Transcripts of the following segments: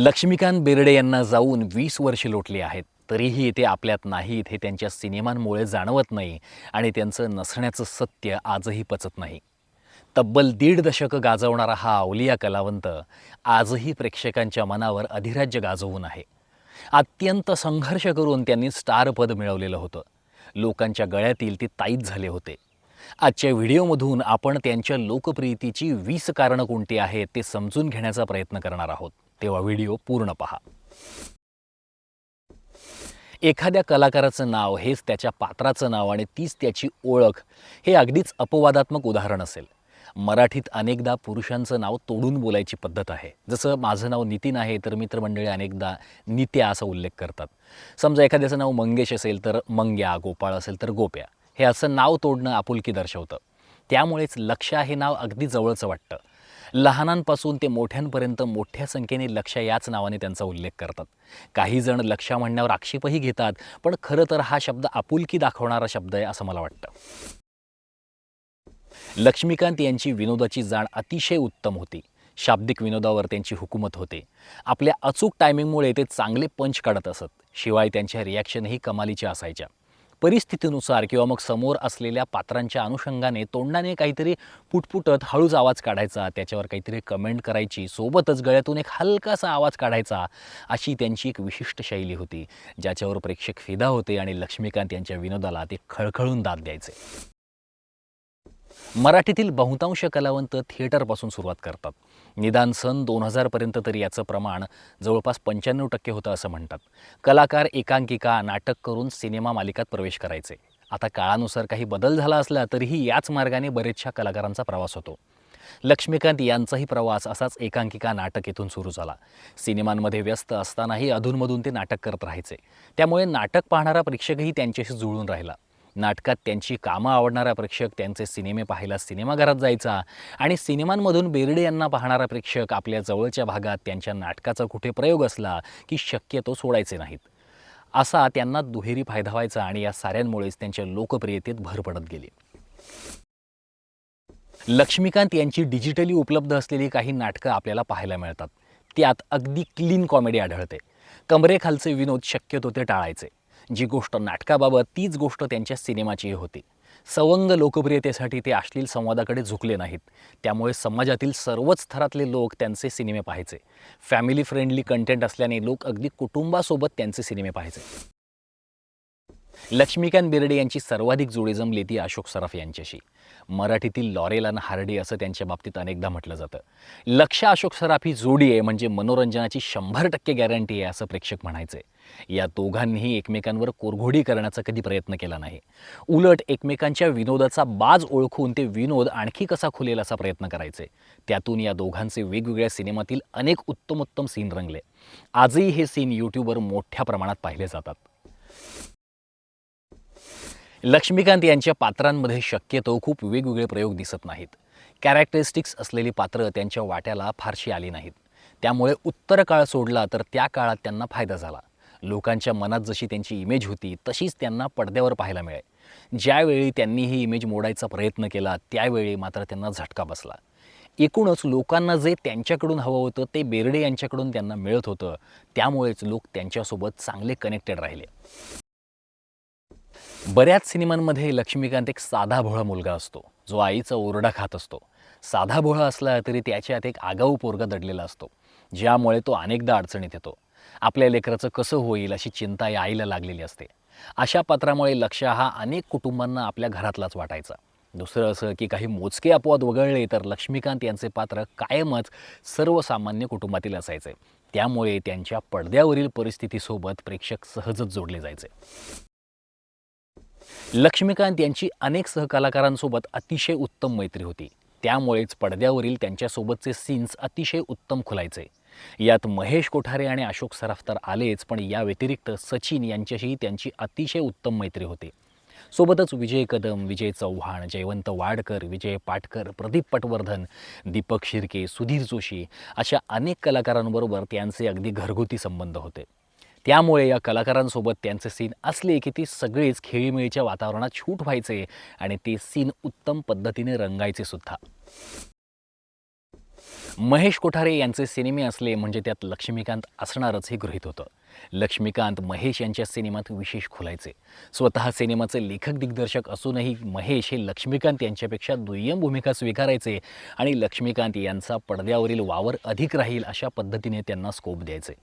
लक्ष्मीकांत बेर्डे यांना जाऊन वीस वर्षे लोटली आहेत. तरीही ते आपल्यात नाहीत हे त्यांच्या सिनेमांमुळे जाणवत नाही आणि त्यांचं नसण्याचं सत्य आजही पचत नाही. तब्बल दीड दशकं गाजवणारा हा अवलिया कलावंत आजही प्रेक्षकांच्या मनावर अधिराज्य गाजवून आहे. अत्यंत संघर्ष करून त्यांनी स्टार पद मिळवलेलं होतं. लोकांच्या गळ्यातील ते ताईत झाले होते. आजच्या व्हिडिओमधून आपण त्यांच्या लोकप्रियतेची वीस कारणं कोणती आहेत ते समजून घेण्याचा प्रयत्न करणार आहोत. तेव्हा व्हिडिओ पूर्ण पहा. एखाद्या कलाकाराचं नाव हेच त्याच्या पात्राचं नाव आणि तीच त्याची ओळख हे अगदीच अपवादात्मक उदाहरण असेल. मराठीत अनेकदा पुरुषांचं नाव तोडून बोलायची पद्धत आहे. जसं माझं नाव नितीन आहे तर मित्रमंडळी अनेकदा नित्या असा उल्लेख करतात. समजा एखाद्याचं नाव मंगेश असेल तर मंग्या गोपाळ असेल तर गोप्या. हे असं नाव तोडणं आपुलकी दर्शवतं. त्यामुळेच लक्षा हे नाव अगदी जवळचं वाटतं. लहानांपासून ते मोठ्यांपर्यंत मोठ्या संख्येने लक्ष याच नावाने त्यांचा उल्लेख करतात. काही जण लक्षा म्हणण्यावर आक्षेपही घेतात पण खरं तर हा शब्द आपुलकी दाखवणारा शब्द आहे असं मला वाटतं. लक्ष्मीकांत यांची विनोदाची जाण अतिशय उत्तम होती. शाब्दिक विनोदावर त्यांची हुकूमत होते. आपल्या अचूक टायमिंगमुळे ते चांगले पंच काढत असत. शिवाय त्यांच्या रिॲक्शनही कमालीच्या असायच्या. परिस्थितीनुसार किंवा मग समोर असलेल्या पात्रांच्या अनुषंगाने तोंडाने काहीतरी पुटपुटत हळूच आवाज काढायचा त्याच्यावर काहीतरी कमेंट करायची सोबतच गळ्यातून एक हलकासा आवाज काढायचा अशी त्यांची एक विशिष्ट शैली होती ज्याच्यावर प्रेक्षक फिदा होते आणि लक्ष्मीकांत यांच्या विनोदाला ते खळखळून दाद द्यायचे. मराठीतील बहुतांश कलावंत थिएटरपासून सुरुवात करतात. निदान सन दोन हजारपर्यंत तरी याचं प्रमाण जवळपास पंच्याण्णव टक्के होतं असं म्हणतात. कलाकार एकांकिका नाटक करून सिनेमा मालिकात प्रवेश करायचे. आता काळानुसार काही बदल झाला असला तरीही याच मार्गाने बरेचशा कलाकारांचा प्रवास होतो. लक्ष्मीकांत यांचाही प्रवास असाच एकांकिका नाटक येथून सुरू झाला. सिनेमांमध्ये व्यस्त असतानाही अधूनमधून ते नाटक करत राहायचे. त्यामुळे नाटक पाहणारा प्रेक्षकही त्यांच्याशी जुळून राहिला. नाटकात त्यांची कामं आवडणारा प्रेक्षक त्यांचे सिनेमे पाहायला सिनेमाघरात जायचा आणि सिनेमांमधून बेर्डे यांना पाहणारा प्रेक्षक आपल्या जवळच्या भागात त्यांच्या नाटकाचा कुठे प्रयोग असला की शक्यतो सोडायचे नाहीत. असा त्यांना दुहेरी फायदा व्हायचा आणि या साऱ्यांमुळेच त्यांच्या लोकप्रियतेत भर पडत गेली. लक्ष्मीकांत यांची डिजिटली उपलब्ध असलेली काही नाटकं आपल्याला पाहायला मिळतात. त्यात अगदी क्लीन कॉमेडी आढळते. कमरेखालचे विनोद शक्यतो ते टाळायचे. जी गोष्ट नाटकाबाबत तीच गोष्ट त्यांच्या सिनेमाचीही होती. सवंग लोकप्रियतेसाठी ते अश्लील संवादाकडे झुकले नाहीत. त्यामुळे समाजातील सर्वच थरातले लोक त्यांचे सिनेमे पाहायचे. फॅमिली फ्रेंडली कंटेंट असल्याने लोक अगदी कुटुंबासोबत त्यांचे सिनेमे पाहायचे. लक्ष्मीकांत बेर्डे यांची सर्वाधिक जोडी जमली ती अशोक सराफ यांच्याशी. मराठीतील लॉरेल आणि हार्डी असं त्यांच्या बाबतीत अनेकदा म्हटलं जातं. लक्ष अशोक सराफ ही जोडी आहे म्हणजे मनोरंजनाची शंभर टक्के गॅरंटी आहे असं प्रेक्षक म्हणायचे. या दोघांनीही एकमेकांवर कोरघोडी करण्याचा कधी प्रयत्न केला नाही. उलट एकमेकांच्या विनोदाचा बाज ओळखून ते विनोद आणखी कसा खुलेल असा प्रयत्न करायचे. त्यातून या दोघांचे वेगवेगळ्या सिनेमातील अनेक उत्तमोत्तम सीन रंगले. आजही हे सीन यूट्यूबवर मोठ्या प्रमाणात पाहिले जातात. लक्ष्मीकांत यांच्या पात्रांमध्ये शक्यतो खूप वेगवेगळे प्रयोग दिसत नाहीत. कॅरेक्टरिस्टिक्स असलेली पात्र त्यांच्या वाट्याला फारशी आली नाहीत. त्यामुळे उत्तर काळ सोडला तर त्या काळात त्यांना फायदा झाला. लोकांच्या मनात जशी त्यांची इमेज होती तशीच त्यांना पडद्यावर पाहायला मिळे ज्यावेळी त्यांनी ही इमेज मोडायचा प्रयत्न केला त्यावेळी मात्र त्यांना झटका बसला. एकूणच लोकांना जे त्यांच्याकडून हवं होतं ते बेर्डे यांच्याकडून त्यांना मिळत होतं. त्यामुळेच लोक त्यांच्यासोबत चांगले कनेक्टेड राहिले. बऱ्याच सिनेमांमध्ये लक्ष्मीकांत एक साधा भोळा मुलगा असतो. जो आईचा ओरडा खात असतो. साधा भोळा असला तरी त्याच्यात एक आगाऊ पोरगा दडलेला असतो. ज्यामुळे तो अनेकदा अडचणीत येतो. आपल्या लेकराचं कसं होईल अशी चिंता या आईला लागलेली असते. अशा पात्रामुळे लक्ष हा अनेक कुटुंबांना आपल्या घरातलाच वाटायचा. दुसरं असं की काही मोजके अपवाद वगळले तर लक्ष्मीकांत यांचे पात्र कायमच सर्वसामान्य कुटुंबातील असायचे. त्यामुळे त्यांच्या पडद्यावरील परिस्थितीसोबत प्रेक्षक सहजच जोडले जायचे. लक्ष्मीकांत यांची अनेक सहकलाकारांसोबत अतिशय उत्तम मैत्री होती. त्यामुळेच पडद्यावरील त्यांच्यासोबतचे सीन्स अतिशय उत्तम खुलायचे. यात महेश कोठारे आणि अशोक सराफ तर आलेच पण या व्यतिरिक्त सचिन यांच्याशीही त्यांची अतिशय उत्तम मैत्री होती. सोबतच विजय कदम विजय चव्हाण जयवंत वाडकर विजय पाटकर प्रदीप पटवर्धन दीपक शिर्के सुधीर जोशी अशा अनेक कलाकारांबरोबर त्यांचे अगदी घरगुती संबंध होते. त्यामुळे या कलाकारांसोबत त्यांचे सीन असले की ती सगळेच खेळीमेळीच्या वातावरणात शूट व्हायचे आणि ते सीन उत्तम पद्धतीने रंगायचे सुद्धा. महेश कोठारे यांचे सिनेमे असले म्हणजे त्यात लक्ष्मीकांत असणारच हे गृहीत होतं. लक्ष्मीकांत महेश यांच्या सिनेमात विशेष खुलायचे. स्वतः सिनेमाचे लेखक दिग्दर्शक असूनही महेश हे लक्ष्मीकांत यांच्यापेक्षा दुय्यम भूमिका स्वीकारायचे आणि लक्ष्मीकांत यांचा पडद्यावरील वावर अधिक राहील अशा पद्धतीने त्यांना स्कोप द्यायचे.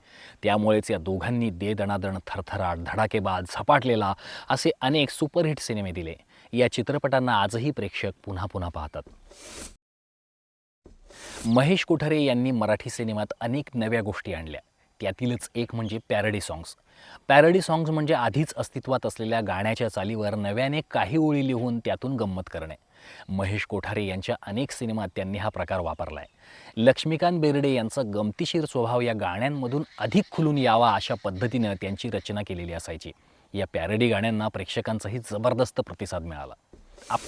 त्यामुळेच या दोघांनी दे दणादण थरथराट धडाकेबाज झपाटलेला असे अनेक सुपरहिट सिनेमे दिले. या चित्रपटांना आजही प्रेक्षक पुन्हा पुन्हा पाहतात. महेश कोठारे यांनी मराठी सिनेमात अनेक नव्या गोष्टी आणल्या. त्यातीलच एक म्हणजे पॅरडी सॉंग्स. पॅरडी सॉंग्स म्हणजे आधीच अस्तित्वात असलेल्या गाण्याच्या चालीवर नव्याने काही ओळी लिहून त्यातून गंमत करणे. महेश कोठारे यांच्या अनेक सिनेमात त्यांनी हा प्रकार वापरला आहे लक्ष्मीकांत बेर्डे यांचा गमतीशीर स्वभाव या गाण्यांमधून अधिक खुलून यावा अशा पद्धतीनं त्यांची रचना केलेली असायची. या पॅरडी गाण्यांना प्रेक्षकांचाही जबरदस्त प्रतिसाद मिळाला. आप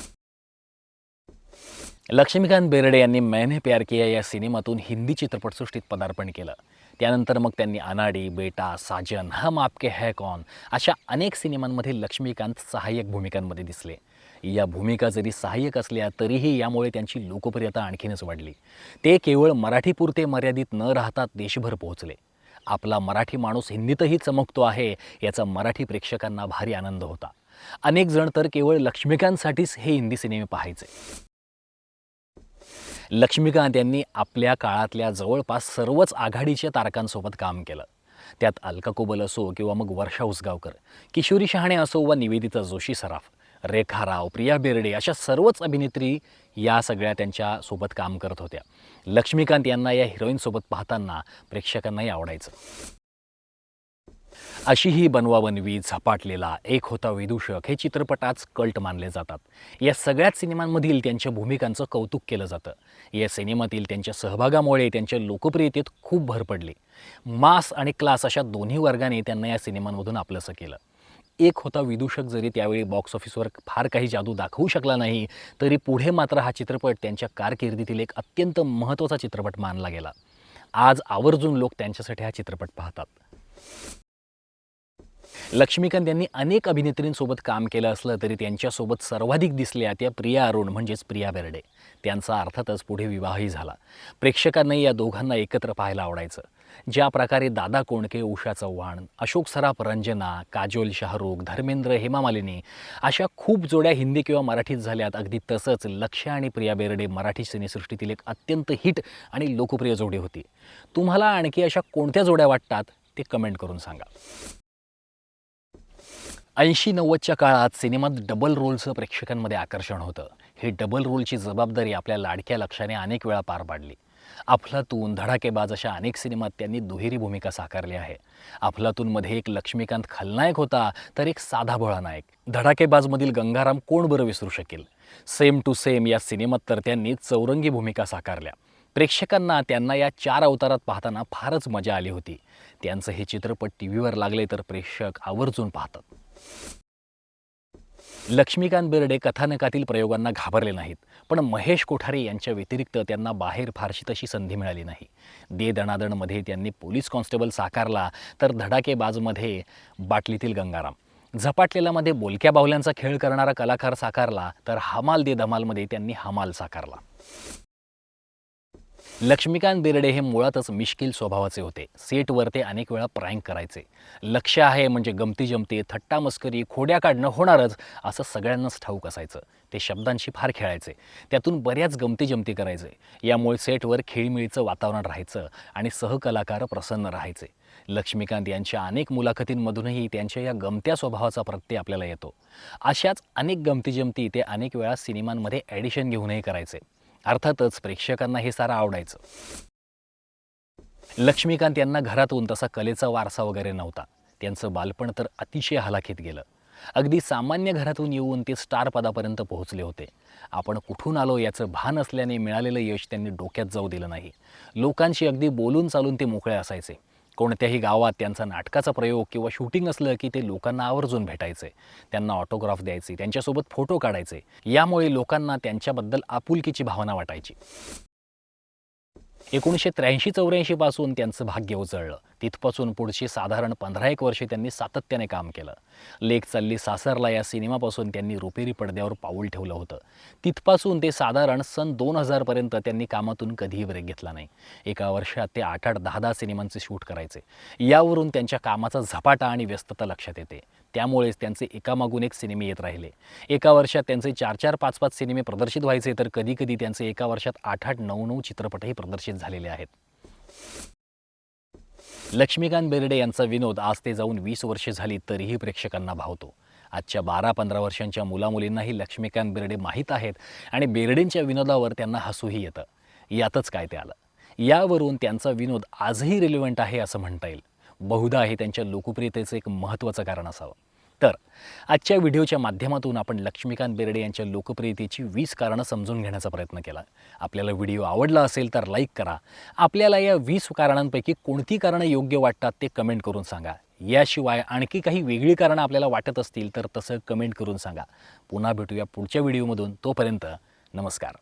लक्ष्मीकांत बेर्डे यांनी मैने प्यार किया या सिनेमातून हिंदी चित्रपटसृष्टीत पदार्पण केलं. त्यानंतर मग त्यांनी अनाडी बेटा साजन हम आपके है कौन अशा अनेक सिनेमांमध्ये लक्ष्मीकांत सहाय्यक भूमिकांमध्ये दिसले. या भूमिका जरी सहाय्यक असल्या तरीही यामुळे त्यांची लोकप्रियता आणखीनच वाढली. ते केवळ मराठीपुरते मर्यादित न राहता देशभर पोहोचले. आपला मराठी माणूस हिंदीतही चमकतो आहे याचा मराठी प्रेक्षकांना भारी आनंद होता. अनेक जण तर केवळ लक्ष्मीकांतसाठीच हे हिंदी सिनेमे पाहायचे. लक्ष्मीकांत यांनी आपल्या काळातल्या जवळपास सर्वच आघाडीच्या तारकांसोबत काम केलं. त्यात अलका कोबल असो किंवा मग वर्षा उसगावकर किशोरी शहाणे असो वा निवेदिता जोशी सराफ रेखा राव प्रिया बेर्डे अशा सर्वच अभिनेत्री या सगळ्या त्यांच्यासोबत काम करत होत्या. लक्ष्मीकांत यांना या हिरोईनसोबत पाहताना प्रेक्षकांनाही आवडायचं. अशी ही बनवाबनवी झपाटलेला एक होता विदूषक. हे चित्रपट आज कल्ट मानले जातात. या सगळ्याच सिनेमांमधील त्यांच्या भूमिकांचं कौतुक केलं जातं. या सिनेमातील त्यांच्या सहभागामुळे त्यांच्या लोकप्रियतेत खूप भर पडली. मास आणि क्लास अशा दोन्ही वर्गाने त्यांना या सिनेमांमधून आपलंसं केलं. एक होता विदूषक जरी त्यावेळी बॉक्स ऑफिसवर फार काही जादू दाखवू शकला नाही तरी पुढे मात्र हा चित्रपट त्यांच्या कारकिर्दीतील एक अत्यंत महत्त्वाचा चित्रपट मानला गेला. आज आवर्जून लोक त्यांच्यासाठी हा चित्रपट पाहतात. लक्ष्मीकांत यांनी अनेक अभिनेत्रींसोबत काम केलं असलं तरी त्यांच्यासोबत सर्वाधिक दिसल्या त्या प्रिया अरुण म्हणजेच प्रिया बेर्डे. त्यांचा अर्थातच पुढे विवाहही झाला. प्रेक्षकांनाही या दोघांना एकत्र पाहायला आवडायचं. ज्या प्रकारे दादा कोंडके उषा चव्हाण अशोक सराफ रंजना काजोल शाहरुख धर्मेंद्र हेमा मालिनी अशा खूप जोड्या हिंदी किंवा मराठीत झाल्यात. अगदी तसंच लक्ष्य आणि प्रिया बेर्डे मराठी सिनेसृष्टीतील एक अत्यंत हिट आणि लोकप्रिय जोडी होती. तुम्हाला आणखी अशा कोणत्या जोड्या वाटतात ते कमेंट करून सांगा. ऐंशी नव्वदच्या काळात सिनेमात डबल रोलचं प्रेक्षकांमध्ये आकर्षण होतं. ही डबल रोलची जबाबदारी आपल्या लाडक्या लक्षाने अनेक वेळा पार पाडली. अफलातून धडाकेबाज अशा अनेक सिनेमात त्यांनी दुहेरी भूमिका साकारली आहे. अफलातूनमध्ये एक लक्ष्मीकांत खलनायक होता तर एक साधा भोळा नायक धडाकेबाजमधील गंगाराम कोण बरं विसरू शकेल? सेम टू सेम या सिनेमात तर त्यांनी चौरंगी भूमिका साकारल्या. प्रेक्षकांना त्यांना या चार अवतारात पाहताना फारच मजा आली होती. त्यांचं हे चित्रपट टी व्हीवर लागले तर प्रेक्षक आवर्जून पाहतात. लक्ष्मीकांत बेर्डे कथानकातील प्रयोगांना घाबरले नाहीत पण महेश कोठारे यांच्या व्यतिरिक्त त्यांना बाहेर फारशी तशी संधी मिळाली नाही. दे दणादणमध्ये त्यांनी पोलीस कॉन्स्टेबल साकारला तर धडाकेबाजमध्ये बाटलीतील गंगाराम. झपाटलेलामध्ये बोलक्या बाहुल्यांचा खेळ करणारा कलाकार साकारला तर हमाल दे धमालमध्ये त्यांनी हमाल साकारला. लक्ष्मीकांत बेर्डे हे मुळातच मिश्किल स्वभावाचे होते. सेटवर ते अनेक वेळा प्रँक करायचे. लक्ष आहे म्हणजे गमती जमती थट्टा मस्करी खोड्या काढणं होणारच असं सगळ्यांनाच ठाऊक असायचं. ते शब्दांशी फार खेळायचे. त्यातून बऱ्याच गमती जमती करायचे. यामुळे सेटवर खेळीमेळीचं वातावरण राहायचं आणि सहकलाकार प्रसन्न राहायचे. लक्ष्मीकांत यांच्या अनेक मुलाखतींमधूनही त्यांच्या या गमत्या स्वभावाचा प्रत्यय आपल्याला येतो. अशाच अनेक गमती जमती ते अनेक वेळा सिनेमांमध्ये ॲडिशन घेऊनही करायचे. अर्थातच प्रेक्षकांना हे सारं आवडायचं. लक्ष्मीकांत यांना घरातून तसा कलेचा वारसा वगैरे नव्हता. त्यांचं बालपण तर अतिशय हलाखीत गेलं. अगदी सामान्य घरातून येऊन ते स्टार पदापर्यंत पोहोचले होते. आपण कुठून आलो याचं भान असल्याने मिळालेलं यश त्यांनी डोक्यात जाऊ दिलं नाही. लोकांशी अगदी बोलून चालून ते मोकळे असायचे. कोणत्याही गावात त्यांचा नाटकाचा प्रयोग किंवा शूटिंग असलं की ते लोकांना आवर्जून भेटायचे त्यांना ऑटोग्राफ द्यायचे त्यांच्यासोबत फोटो काढायचे. यामुळे लोकांना त्यांच्याबद्दल आपुलकीची भावना वाटायची. एकोणीसशे त्र्याऐंशी चौऱ्याऐंशीपासून त्यांचं भाग्य उजळलं. तिथपासून पुढची साधारण पंधरा एक वर्षे त्यांनी सातत्याने काम केलं. लेख चालली सासरला या सिनेमापासून त्यांनी रुपेरी पडद्यावर पाऊल ठेवलं होतं. तिथपासून ते साधारण सन दोन हजारपर्यंत त्यांनी कामातून कधीही ब्रेक घेतला नाही. एका वर्षात ते आठ आठ दहा दहा सिनेमांचे शूट करायचे. यावरून त्यांच्या कामाचा झपाटा आणि व्यस्तता लक्षात येते. त्यामुळेच त्यांचे एकामागून एक सिनेमे येत राहिले. एका वर्षात त्यांचे चार चार पाच पाच सिनेमे प्रदर्शित व्हायचे तर कधीकधी त्यांचे एका वर्षात आठ आठ नऊ नऊ चित्रपटही प्रदर्शित झालेले आहेत. लक्ष्मीकांत बेर्डे यांचा विनोद आज ते जाऊन वीस वर्षे झाली तरीही प्रेक्षकांना भावतो. आजच्या बारा पंधरा वर्षांच्या मुलामुलींनाही लक्ष्मीकांत बेर्डे माहीत आहेत आणि बेर्डेंच्या विनोदावर त्यांना हसूही येतं. यातच काय ते आलं? यावरून त्यांचा विनोद आजही रिलेव्हंट आहे असं म्हणता येईल. बहुधा हे त्यांच्या लोकप्रियतेचं एक महत्त्वाचं कारण असावं. तर आजच्या व्हिडिओच्या माध्यमातून आपण लक्ष्मीकांत बेर्डे यांच्या लोकप्रियतेची वीस कारणं समजून घेण्याचा प्रयत्न केला. आपल्याला व्हिडिओ आवडला असेल तर लाईक करा. आपल्याला या वीस कारणांपैकी कोणती कारणं योग्य वाटतात ते कमेंट करून सांगा. याशिवाय आणखी काही वेगळी कारणं आपल्याला वाटत असतील तर तसं कमेंट करून सांगा. पुन्हा भेटूया पुढच्या व्हिडिओमधून. तोपर्यंत नमस्कार.